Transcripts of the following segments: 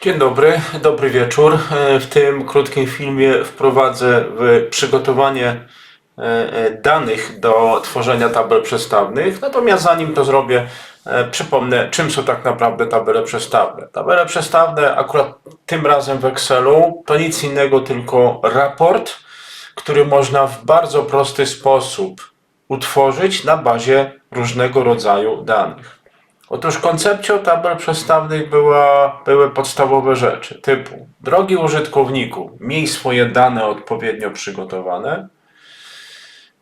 Dzień dobry, dobry wieczór. E, W tym krótkim filmie wprowadzę w przygotowanie e, e, danych do tworzenia tabel przestawnych. Natomiast zanim to zrobię, przypomnę, czym są tak naprawdę tabele przestawne. Tabele przestawne, akurat tym razem w Excelu, to nic innego, tylko raport, który można w bardzo prosty sposób utworzyć na bazie różnego rodzaju danych. Otóż koncepcją tabel przestawnych była, były podstawowe rzeczy typu drogi użytkowniku, miej swoje dane odpowiednio przygotowane,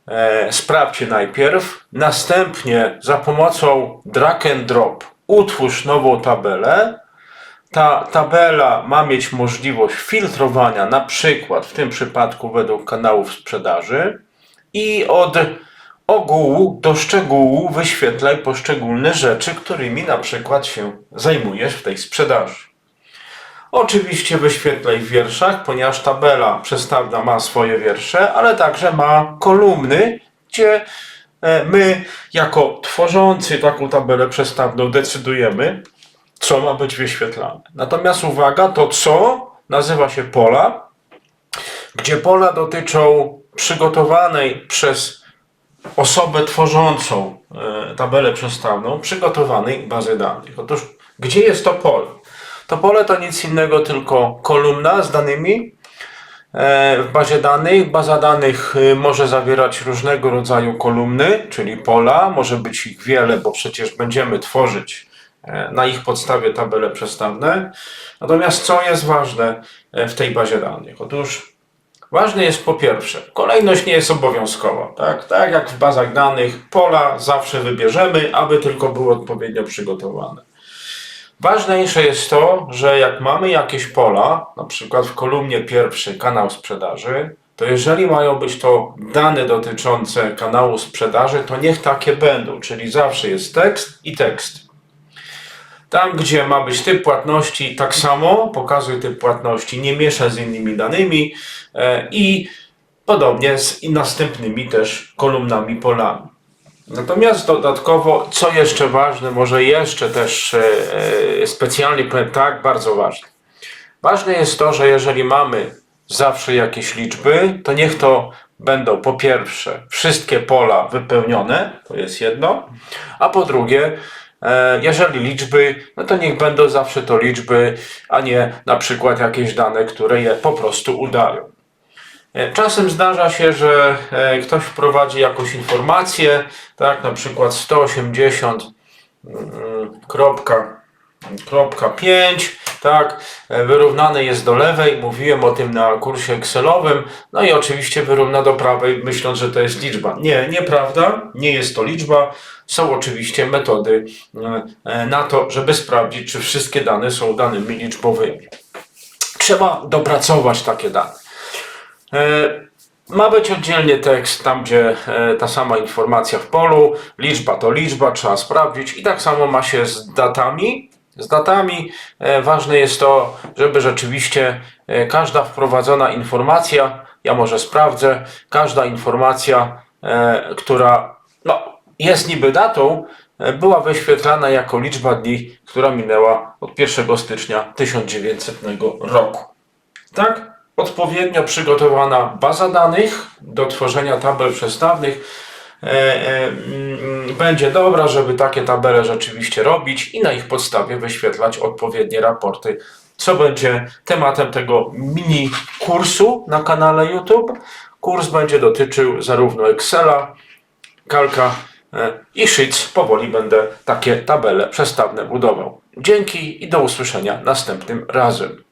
e, sprawdź je najpierw, następnie za pomocą drag and drop utwórz nową tabelę. Ta tabela ma mieć możliwość filtrowania, na przykład w tym przypadku według kanałów sprzedaży i od ogółu do szczegółu wyświetlaj poszczególne rzeczy, którymi na przykład się zajmujesz w tej sprzedaży. Oczywiście wyświetlaj w wierszach, ponieważ tabela przestawna ma swoje wiersze, ale także ma kolumny, gdzie e, my jako tworzący taką tabelę przestawną decydujemy, co ma być wyświetlane. Natomiast uwaga, to co nazywa się pola, gdzie pola dotyczą przygotowanej przez osobę tworzącą e, tabelę przestawną przygotowanej bazy danych. Otóż, gdzie jest to pole? To pole to nic innego, tylko kolumna z danymi e, w bazie danych. Baza danych e, może zawierać różnego rodzaju kolumny, czyli pola, może być ich wiele, bo przecież będziemy tworzyć na ich podstawie tabele przestawne. Natomiast co jest ważne w tej bazie danych? Otóż Ważne jest po pierwsze, kolejność nie jest obowiązkowa. Tak, tak jak w bazach danych, pola zawsze wybierzemy, aby tylko były odpowiednio przygotowane. Ważniejsze jest to, że jak mamy jakieś pola, na przykład w kolumnie pierwszej kanał sprzedaży, to jeżeli mają być to dane dotyczące kanału sprzedaży, to niech takie będą, czyli zawsze jest tekst i tekst. Tam, gdzie ma być typ płatności, tak samo pokazuj typ płatności, nie mieszaj z innymi danymi e, i podobnie z następnymi też kolumnami, polami. Natomiast dodatkowo, co jeszcze ważne, może jeszcze też e, e, specjalnie powiem tak, bardzo ważne. Ważne jest to, że jeżeli mamy zawsze jakieś liczby, to niech to będą po pierwsze wszystkie pola wypełnione, to jest jedno, a po drugie, jeżeli liczby, no to niech będą zawsze to liczby, a nie na przykład jakieś dane, które je po prostu udają. E, Czasem zdarza się, że e, ktoś wprowadzi jakąś informację, tak, na przykład 180 mm, kropka, kropka 5, tak, e, wyrównane jest do lewej, mówiłem o tym na kursie Excelowym, no i oczywiście wyrówna do prawej, myśląc, że to jest liczba. Nie, nieprawda, nie jest to liczba. Są oczywiście metody e, e, na to, żeby sprawdzić, czy wszystkie dane są danymi liczbowymi. Trzeba dopracować takie dane. Ma być oddzielnie tekst, tam gdzie ta sama informacja w polu, liczba to liczba, trzeba sprawdzić i tak samo ma się z datami. Z datami e, ważne jest to, żeby rzeczywiście e, każda wprowadzona informacja, ja może sprawdzę, każda informacja, e, która no, jest niby datą, była wyświetlana jako liczba dni, która minęła od 1 stycznia 1900 roku. Tak? Odpowiednio przygotowana baza danych do tworzenia tabel przestawnych będzie dobra, żeby takie tabele rzeczywiście robić i na ich podstawie wyświetlać odpowiednie raporty, co będzie tematem tego mini kursu na kanale YouTube. Kurs będzie dotyczył zarówno Excela, Kalka e, i Sheets. Powoli będę takie tabele przestawne budował. Dzięki i do usłyszenia następnym razem.